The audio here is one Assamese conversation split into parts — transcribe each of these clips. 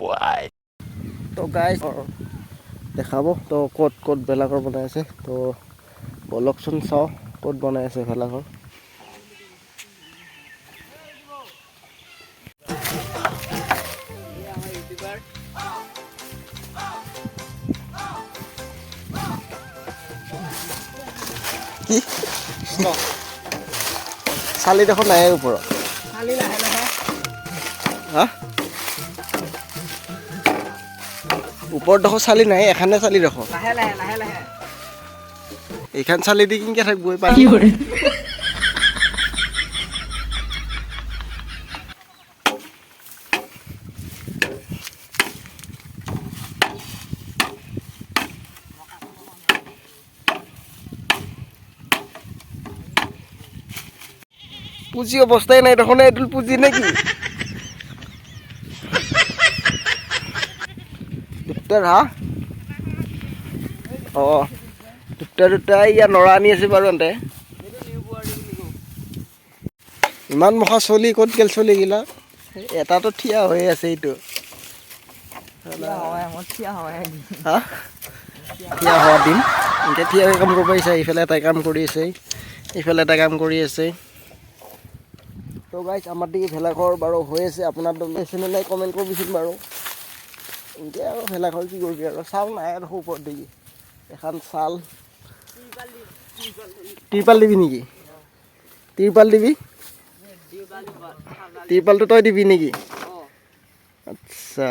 boy. তো গাইজ দেখাব। তো ক'ত ক'ত ভেলাঘৰ বনাই আছে? তো বলকচোন চাওঁ ক'ত বনাই আছে ভেলাঘৰ। কি? চালি দেখোন নাই ওপৰত। খালি লাহে লাহে। হা? দেখো চালি নাই এখানে চালি লাহে এইখান চালি দি কিনকে থাকব পানী পুঁজি অৱস্থাই নাই দেখোন এইটো পুঁজি নেকি দুটাৰ হা? অঁ দুটা দুটা ইয়াত নৰা আনি আছে বাৰু এন্তে ইমান মখা চলি ক'ত গেল চলি গিলা? এটাতো থিয়া হৈ আছে এইটো। থিয় হোৱা দিন। এনেকৈ থিয়া হৈ কাম কৰিব পাৰিছে ইফালে এটাই কাম কৰি আছে। ইফালে এটা কাম কৰি আছে। তো গাইজ আমাৰ দিকে ভেলাঘৰ বাৰু হৈ আছে। আপোনাৰ নাই কমেণ্ট কৰিবিচোন বাৰু। এনেকৈ আৰু ভেলাঘৰ কি কৰিবি আৰু? চাউল নাই আৰু ওপৰত দিবি। এখন চাল ত্ৰিপাল দিবি নেকি? ত্ৰিপাল দিবি? ত্ৰিপালটো তই দিবি নেকি? আচ্ছা।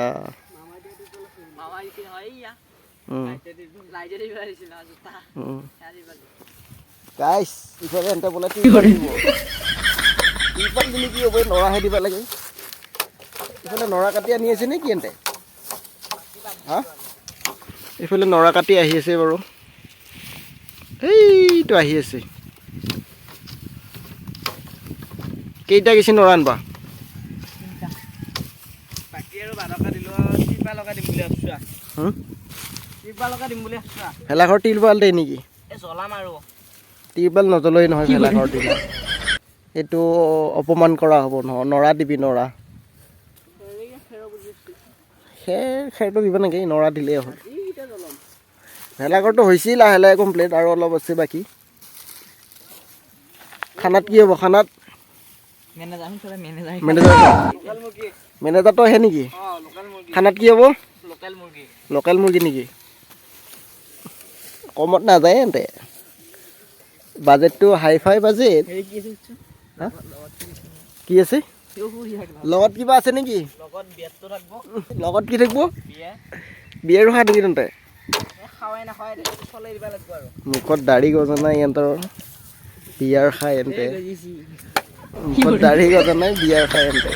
গাইছ ইফালে এন্তে বোলে ত্ৰিপাল দিব। ত্ৰিপাল দিলে কি হ'ব? নৰাহে দিব লাগে। ইফালে নৰা কাটি আনি আছে নে কি এন্তে হা? এইফালে নৰা কাটি আহি আছে বাৰু। এইটো আহি আছে। কেইটা গেছি নৰা আনবা? ভেলাঘৰ তিৰপাল দে নেকি? তিৰপাল নজ্বলেই নহয় ভেলাঘৰ দিলে এইটো অপমান কৰা হ'ব নহয়। নৰা দিবি নৰা। খেৰ খেৰটো দিব নেকি নৰা দিলেই হ'ল। ভেলাঘৰটো হৈছেই লাহে লাহে কমপ্লিট আৰু অলপ আছে বাকী। খানাত কি হ'ব খানাত? মেনেজাৰটো আহে নেকি? খানাত কি হ'ব? লোকেল মুৰ্গী। নেকি? কমত নাযায় এন্তে। বাজেটটো হাই ফাই বাজেট? কি আছে লগত কিবা আছে নেকি? লগত কি থাকিব? বিয়া। বিয়েৰো খা নেকি তহঁতে খাৱাই নাখাৱাই চলাই দিব লাগিব আৰু। মুখত দাড়ি গজনা ইহঁতৰ। বিয়াৰ খাই এন্তে। মুখত দাড়ি গজনাই বিয়াৰ খাই এন্তে।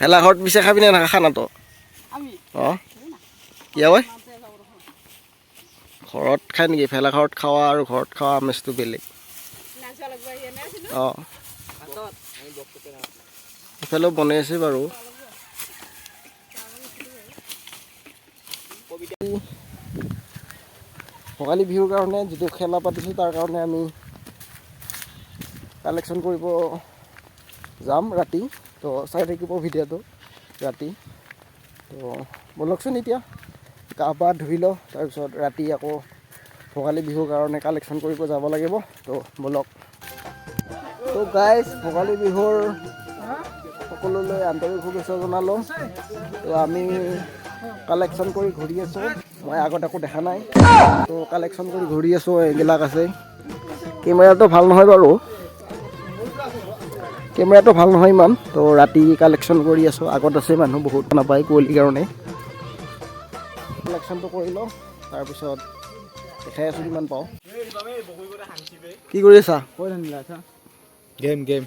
ভেলাঘৰত পিছে খাবি নে নাখা খানাটো? অঁ। কিয় হয়? ঘৰত খাই নেকি? ভেলাঘৰত খোৱা আৰু ঘৰত খোৱা আমেজটো বেলেগ। অঁ। ইফালেও বনাই আছে বাৰু। ভোগালী বিহুৰ কাৰণে যিটো খেলা পাতিছোঁ তাৰ কাৰণে আমি কালেকশ্যন কৰিব যাম ৰাতি। তো চাই থাকিব ভিডিঅ'টো ৰাতি। তো ব'লকচোন এতিয়া। গা পা ধুই লওঁ তাৰপিছত ৰাতি আকৌ ভোগালী বিহুৰ কাৰণে কালেকশ্যন কৰিব যাব লাগিব তো ব'লক। তো গাইজ ভোগালী বিহুৰ সকলোলৈ আন্তৰিক শুভেচ্ছা জনালোঁ। তো আমি কালেকশ্যন কৰি ঘূৰি আছোঁ। মই আগত একো দেখা নাই। তো কালেকশ্যন কৰি ঘূৰি আছোঁ এইবিলাক আছে। কেমেৰাটো ভাল নহয় বাৰু। কেমেৰাটো ভাল নহয় ইমান। তো ৰাতি কালেকশ্যন কৰি আছোঁ আগত আছে মানুহ বহুত নাপায় কুঁৱলীৰ কাৰণে। কালেকশ্যনটো কৰি লওঁ তাৰপিছত দেখাই আছো কিমান পাওঁ। কি কৰি আছা? কৈ আনিলা আছা। গেম গেম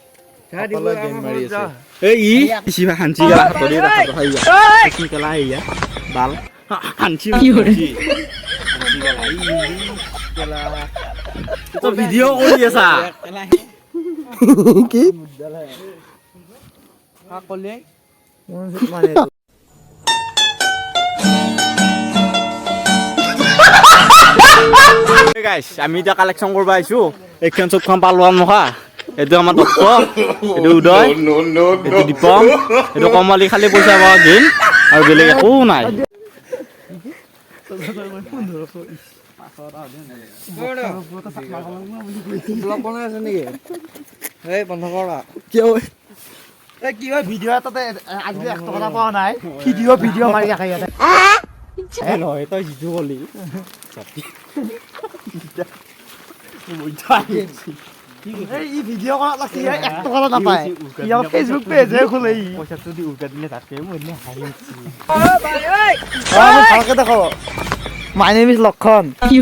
ভিডিঅ' কৰি? আছা? গাইছ আমি এতিয়া কালেকশ্যন কৰিব আহিছোঁ। এইখন চবখন পালোৱা মুখা। এইটো আমাৰ দত্ত এইটো উদয় এইটো দীপম এইটো কমলি খালি পইচা পোৱা গেম আৰু বেলেগ একো নাই। হয় ভিডিঅ' এটাতে আজি এক টকা পোৱা নাই। ভিডিঅ' ভিডিঅ' মাৰি ৰাখে ইয়াতে। えのえとひずごり。痛い。এই ভিডিঅ' কৰাত লাগি এক ফেচবুক ভালকে দেখ মাই নেম লক্ষণ কি